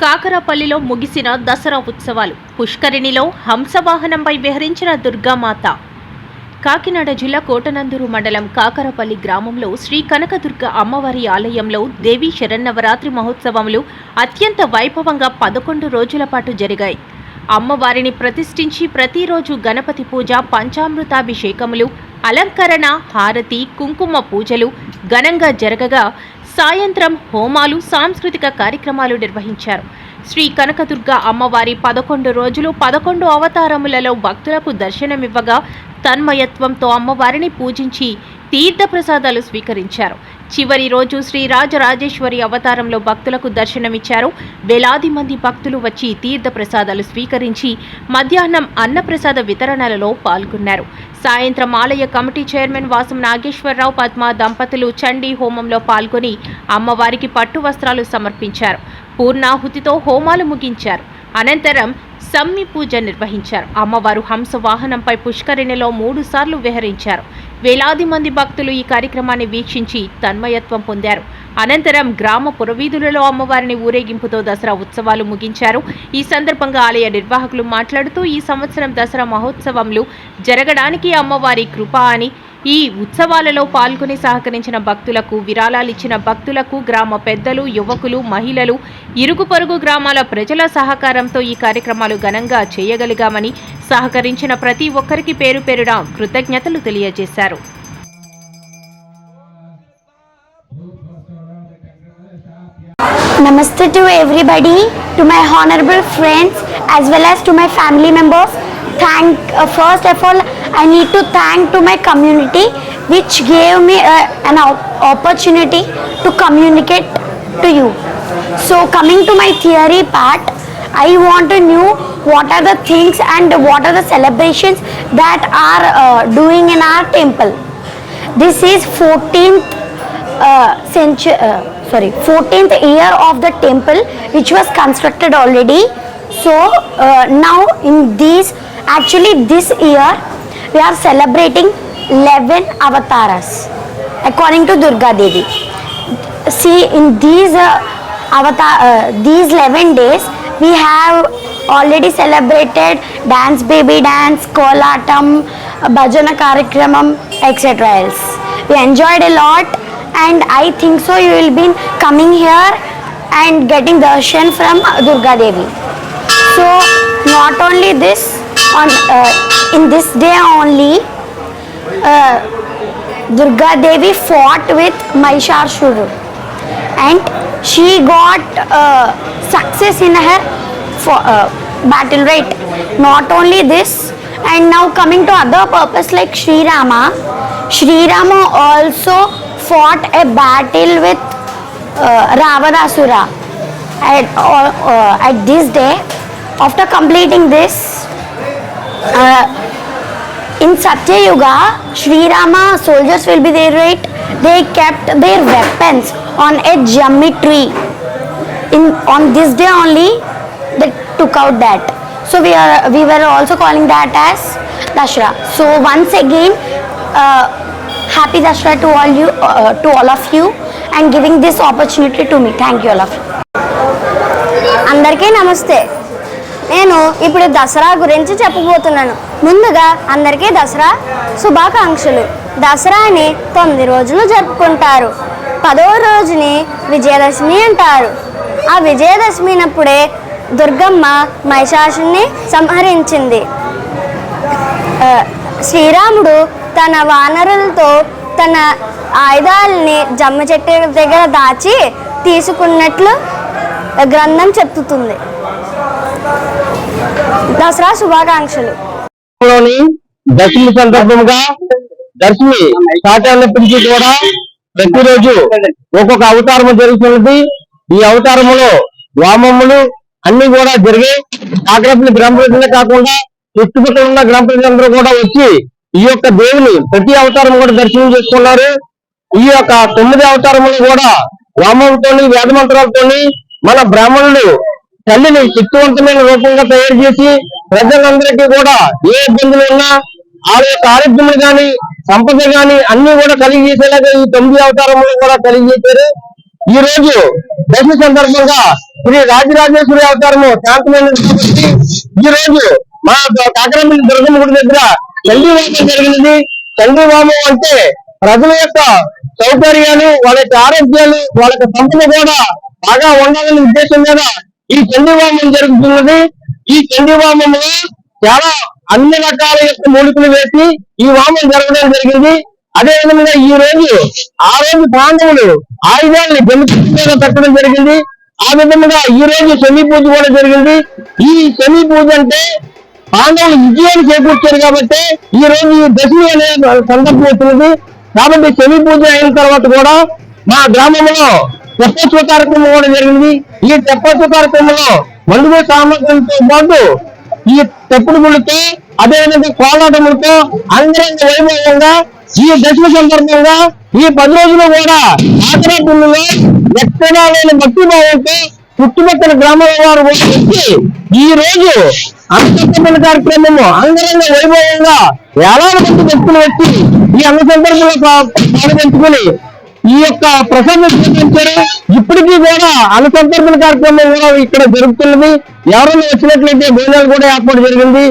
కాకరపల్లిలో ముగిసిన దసరా ఉత్సవాలు. పుష్కరిణిలో హంసవాహనంపై విహరించిన దుర్గామాత. కాకినాడ జిల్లా కోటనందూరు మండలం కాకరపల్లి గ్రామంలో శ్రీ కనకదుర్గ అమ్మవారి ఆలయంలో దేవీ శరన్నవరాత్రి మహోత్సవములు అత్యంత వైభవంగా పదకొండు రోజుల పాటు జరిగాయి. అమ్మవారిని ప్రతిష్ఠించి ప్రతిరోజు గణపతి పూజ పంచామృతాభిషేకములు అలంకరణ హారతి కుంకుమ పూజలు ఘనంగా జరగగా సాయంత్రం హోమాలు సాంస్కృతిక కార్యక్రమాలు నిర్వహించారు. శ్రీ కనకదుర్గ అమ్మవారి పదకొండు రోజులు పదకొండు అవతారములలో భక్తులకు దర్శనమివ్వగా తన్మయత్వంతో అమ్మవారిని పూజించి తీర్థప్రసాదాలు స్వీకరించారు. చివరి రోజు శ్రీ రాజరాజేశ్వరి అవతారంలో భక్తులకు దర్శనమిచ్చారు. వేలాది మంది భక్తులు వచ్చి తీర్థప్రసాదాలు స్వీకరించి మధ్యాహ్నం అన్నప్రసాద వితరణలలో పాల్గొన్నారు. సాయంత్రం ఆలయ కమిటీ చైర్మన్ వాసం నాగేశ్వరరావు పద్మ దంపతులు చండీ హోమంలో పాల్గొని అమ్మవారికి పట్టు వస్త్రాలు సమర్పించారు. పూర్ణాహుతితో హోమాలు ముగించారు. అనంతరం సమ్మి పూజ నిర్వహించారు. అమ్మవారు హంస వాహనంపై పుష్కరిణిలో మూడు సార్లు విహరించారు. వేలాది మంది భక్తులు ఈ కార్యక్రమాన్ని వీక్షించి తన్మయత్వం పొందారు. అనంతరం గ్రామ పురవీధులలో అమ్మవారిని ఊరేగింపుతో దసరా ఉత్సవాలు ముగించారు. ఈ సందర్భంగా ఆలయ నిర్వాహకులు మాట్లాడుతూ ఈ సంవత్సరం దసరా మహోత్సవంలు జరగడానికి అమ్మవారి కృప అని ఈ ఉత్సవాలలో పాల్గొని సహకరించిన భక్తులకు విరాళాలిచ్చిన భక్తులకు గ్రామ పెద్దలు యువకులు మహిళలు ఇరుగు పొరుగు గ్రామాల ప్రజల సహకారంతో ఈ కార్యక్రమాలు ఘనంగా చేయగలిగామని సహకరించిన ప్రతి ఒక్కరికి పేరు పేరున కృతజ్ఞతలు తెలియజేశారు. Namaste to everybody, to my honorable friends as well as to my family members. Thank uh, first of all, I need to thank to my community which gave me uh, an op- opportunity to communicate to you. So coming to my theory part, I want to know what are the things and what are the celebrations that are uh, doing in our temple. This is 14th uh, century, uh, sorry, 14th year of the temple which was constructed already. So uh, now in this, actually this year we are celebrating 11 avatars according to Durga Devi. See in these uh, avatar, uh, these 11 days we have already celebrated dance baby dance, kolatam, bhajana karikramam, etc. else. We enjoyed a lot and I think so you will be coming here and getting darshan from Durga Devi. So not only this, on uh, in this day only, uh, Durga Devi fought with Mahishasura and she got uh, success in her for, uh, battle right not only this and now coming to other purpose like Sri Rama. Sri Rama also fought a battle with uh, Ravanasura at, uh, uh, at this day after completing this uh, in Satya Yuga, Sri Rama soldiers will be there, right? They kept their weapons on a geometry. In on this day only, they took out that. So we are we were also calling that as Dashra. So once again, uh, happy Dashra to all you uh, to all of you and giving this opportunity to me. Thank you all of you. అందరికీ నమస్తే. నేను ఇప్పుడు దసరా గురించి చెప్పబోతున్నాను. ముందుగా అందరికీ దసరా శుభాకాంక్షలు. దసరాని తొమ్మిది రోజులు జరుపుకుంటారు. పదవ రోజుని విజయదశమి అంటారు. ఆ విజయదశమినప్పుడే దుర్గమ్మ మహిషాసుని సంహరించింది. శ్రీరాముడు తన వానరులతో తన ఆయుధాలని జమ్మ చెట్టు దగ్గర దాచి తీసుకున్నట్లు గ్రంథం చెప్తుంది. దసరా శుభాకాంక్షలు. దశమి సందర్భంగా దశమి సాటాన్ని పిలిచి కూడా ప్రతిరోజు ఒక్కొక్క అవతారము జరుగుతున్నది ఈ అవతారములో వామములు అన్ని కూడా జరిగాయి కాకరపల్లి గ్రామ ప్రజలే కాకుండా చుట్టుపక్కల ఉన్న గ్రామ ప్రజలందరూ కూడా వచ్చి ఈ యొక్క దేవుని ప్రతి అవతారం కూడా దర్శనం చేసుకున్నారు. ఈ యొక్క తొమ్మిది అవతారములు కూడా వామంతోని వేదమంత్రాలతోని మన బ్రాహ్మణులు తల్లిని శక్తివంతమైన రూపంగా తయారు చేసి ప్రజలందరికీ కూడా ఏ ఇబ్బందులు ఉన్నా ఆ యొక్క ఆరోగ్యములు కానీ సంపద కానీ అన్ని కూడా కలిగి చేసేలాగా ఈ తొమ్మిది అవతారములు కూడా కలిగి చేశారు ఈ రోజు దశ సందర్భంగా శ్రీ రాజరాజేశ్వరి అవతారము శాంతమైన ఈ రోజు మా కాకరపల్లి దుర్గమ్మ గుడి దగ్గర చండీవామం జరిగినది. వామం అంటే ప్రజల యొక్క సౌకర్యాలు వాళ్ళ యొక్క ఆరోగ్యాలు వాళ్ళ యొక్క సంపద కూడా బాగా ఉండాలనే ఉద్దేశం మీద ఈ చండీవామం జరుగుతున్నది. ఈ చండీవామంలో చాలా అన్ని రకాల యొక్క మూలికలు వేసి ఈ వామం జరగడం జరిగింది. అదే విధంగా ఈ రోజు ఆ రోజు పాండవులు ఆయుధాలని గెలుపు పెట్టడం జరిగింది. ఆ విధంగా ఈ రోజు శని పూజ కూడా జరిగింది. ఈ శని పూజ అంటే పాండవులు విజయాన్ని చేకూర్చారు కాబట్టి ఈ రోజు ఈ దశమి అనే సందర్భం వచ్చినది కాబట్టి శని పూజ అయిన తర్వాత కూడా మా గ్రామంలో తెప్పోత్సవ కార్యక్రమం కూడా జరిగింది. ఈ తెప్పోత్సవ కార్యక్రమంలో మండుగో సామర్థ్యంతో పాటు ఈ తెప్పుడు ముళ్ళతో అదేవిధంగా కోలాటములతో అంగరంగ వైభవంగా ఈ దశమి సందర్భంగా ఈ పది రోజులు కూడా ఆచరా పుల్లులో ఎక్కడా లేని భక్తి భావంతో చుట్టుపక్కల గ్రామాల వారు కూడా వచ్చి ఈ రోజు అంతఃకరణ కార్యక్రమము అంగరంగ వైభవంగా వేలాది మంది వ్యక్తులు వచ్చి ఈ అన్న సందర్భంలో పా- పాల్గొంచుకుని ఈ యొక్క ప్రసంగం స్వీకరించారు. ఇప్పటికీ కూడా అన్న కార్యక్రమం కూడా ఇక్కడ జరుగుతున్నది. ఎవరైనా వచ్చినట్లయితే భోజనాలు కూడా ఏర్పాటు జరిగింది.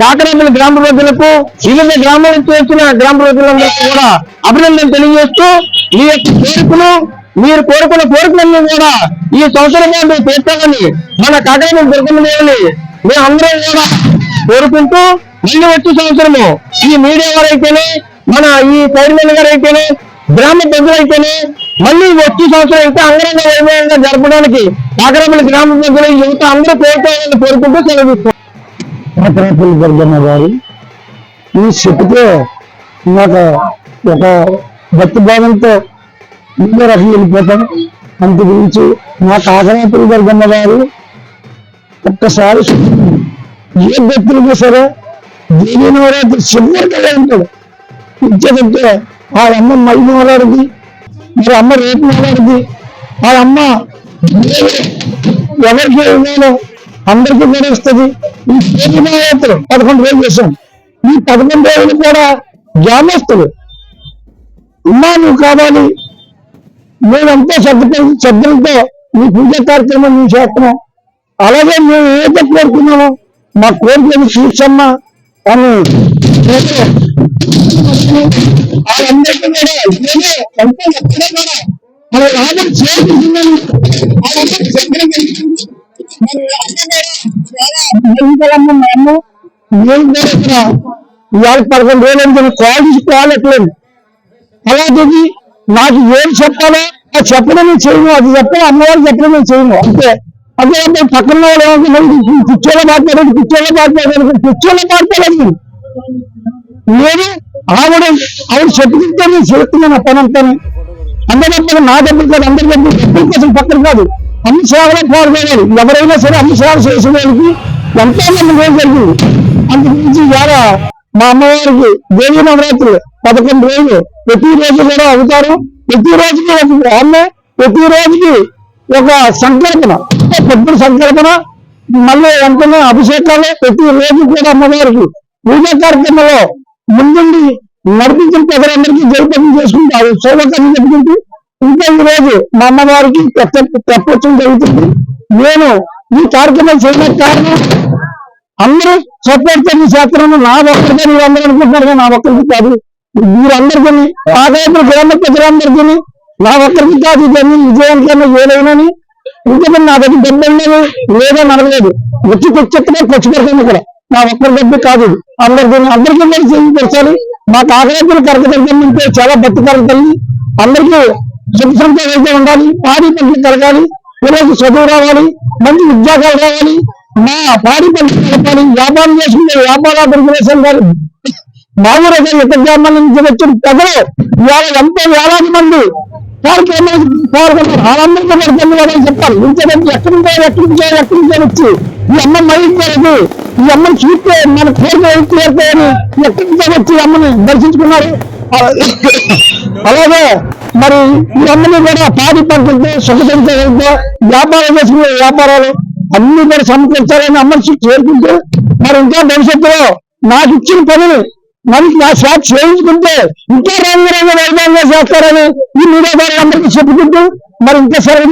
కాకరాపల్లి గ్రామ ప్రజలకు వివిధ గ్రామాల నుంచి వచ్చిన గ్రామ ప్రజలందరికీ కూడా అభినందన తెలియజేస్తూ మీ యొక్క కోరికలు మీరు కోరుకున్న కోరికలన్నీ కూడా ఈ సంవత్సరం పాటు తీర్చాలని మన కాకరాపల్లి దుర్గమ్మ దేవుని మేమందరం కూడా కోరుకుంటూ మళ్ళీ వచ్చే సంవత్సరము ఈ మీడియా వారైతేనే మన ఈ చైర్మన్ గారు అయితేనే గ్రామ ప్రజలైతేనే మళ్ళీ వచ్చే సంవత్సరం ఇంకా అంగరంగ వైభవంగా జరపడానికి కాకరపల్లి గ్రామ ప్రజలు యువత అందరూ కోరుకోవాలని కోరుకుంటూ సెలవిస్తాం దుర్గమ్మ గారు ఈ శక్తితో నాకు ఒక భక్తి భావంతో ముందు రకం వెళ్ళిపోతాం. అంత గురించి నాకు కాకరాపల్లి దుర్గమ్మ గారు ఒక్కసారి ఏ వ్యక్తులకు సరే దేవి నవరాత్రి శివుడిగా ఉంటాడు ఇచ్చేదంటే వాళ్ళ అమ్మ మై నవరాడిది మరి అమ్మ రేపు నవరాడిది వాళ్ళ అమ్మ ఎవరికి ఇవ్వాలో అందరికీ నడుస్తుంది ఈ దేవి పదకొండు రోజులు చేశాం. ఈ పదకొండు రోజులు కూడా జ్ఞానస్తులు అమ్మా నువ్వు కావాలి. మేమంతా శ్రద్ధ శ్రద్ధలతో ఈ పూజా కార్యక్రమం మేము చేస్తున్నాం అలాగే మేము ఏదో కోరుకున్నామో మా కోరికలు తీర్చమ్మా? అని వాళ్ళందరికీ కూడా ఏదో ఎంతో ఎక్కడో కూడా మన చాలా కూడా ఇవాళ పదకొండు రోజులు అంటే కాల్ చేసి కాల్ ఎట్లేదు అలాంటిది నాకు ఏం చెప్పాలో ఆ చెప్పడం చేయము చేయను. అది చెప్పడం అమ్మవారు చెప్పడం చేయము అంతే. అదే అంటే పక్కన వాళ్ళు ఏమనుకున్నారు పిచ్చోళ్ళ మాట్లాడారు పిచ్చోళ్ళ మాట్లాడారు పిచ్చోళ్ళ మాట్లాడారు నేను ఆవిడ ఆవిడ చెప్పుకుంటే నేను చేస్తున్నాను పని అంతాను అందరి డబ్బులు నా దగ్గర కాదు అందరి దగ్గర డబ్బుల కోసం పక్కన కాదు. అన్ని సేవలు పాల్గొనాలి ఎవరైనా సరే అన్ని సేవలు చేసిన వాళ్ళకి ఎంతో మంది మేలు జరిగింది. అందు ఇవాళ మా అమ్మవారికి దేవీ నవరాత్రులు పదకొండు రోజులు. ప్రతి రోజు కూడా అవుతారు. ప్రతి రోజుకి ఒక అమ్మ ప్రతి రోజుకి ఒక సంకల్పన పెద్ద సంకల్పన. మళ్ళీ వెంటనే అభిషేకాలు ప్రతి రోజు కూడా అమ్మవారికి పూజా కార్యక్రమంలో ముందుండి నడిపించిన ప్రజలందరికీ జయపదం చేసుకుంటారు. శోభకాన్ని చెప్పుకుంటూ ఇంకా ఈ రోజు మా అమ్మవారికి తెప్పొచ్చడం జరుగుతుంది. నేను ఈ కార్యక్రమం చేయడానికి కారణం అందరూ సపోర్ట్ చేసిన శాస్త్రాన్ని నా ఒక్కరికే మీరు అందరూ అనుకుంటున్నారు నా ఒక్కరికి కాదు. మీరందరికీ ఆదాయపు గ్రామ ప్రజలందరికీ నా ఒక్కరికి కాదు ఇవన్నీ విజయవంతంగా ఏదైనాని ఇంకా నా దగ్గర డబ్బులు ఉండదు లేదని అనలేదు. వచ్చి తెచ్చెత్తనే ఖర్చు పెడతాను ఇక్కడ. నా ఒక్కరి డబ్బు కాదు అందరికీ అందరికీ కూడా చేయించాలి మాకు కాకరాజులు కరకదగ్గర ఉంటే చాలా బతుకాలి తల్లి. అందరికీ సుఖ సంతోషంగా ఉండాలి పాడి పంటలు కలగాలి పిల్లలకు చదువు రావాలి మంచి ఉద్యోగాలు రావాలి. మా పాడి పంటలు కలపాలి వ్యాపారం చేసుకుంటే వ్యాపార దుర్గదేశం గారు మామూలుగా ఇతర గ్రామాల నుంచి వచ్చిన ప్రజలు ఎంతో వేలాది మంది పాల్గొన్నారు పాల్గొన్నారు వాళ్ళందరితో కూడా ధన్యవాదాలు చెప్పాలి. ఇంతకంటే ఎక్కడి నుంచో ఎక్కడి నుంచో ఎక్కడి నుంచో వచ్చి ఈ అమ్మ మైపోయేది ఈ అమ్మని చూస్తే మన కోరిక తీరుతాయని ఎక్కడి నుంచో వచ్చి అమ్మని దర్శించుకున్నారు. అలాగే మరి ఈ అమ్మని కూడా పాడి పంటలతో సుఖతంతో వ్యాపారం చేసుకునే వ్యాపారాలు అన్ని కూడా సమకూర్చాలని అమ్మని చేరుకుంటూ మరి ఇంకా భవిష్యత్తులో నాకు ఇచ్చిన పనిని మనిషి నా షాప్ చేయించుకుంటే ఇంకా రంగు వైభవంగా చేస్తారని ఈ మీడియా ద్వారా చెప్పుకుంటూ మరి ఇంకా సరే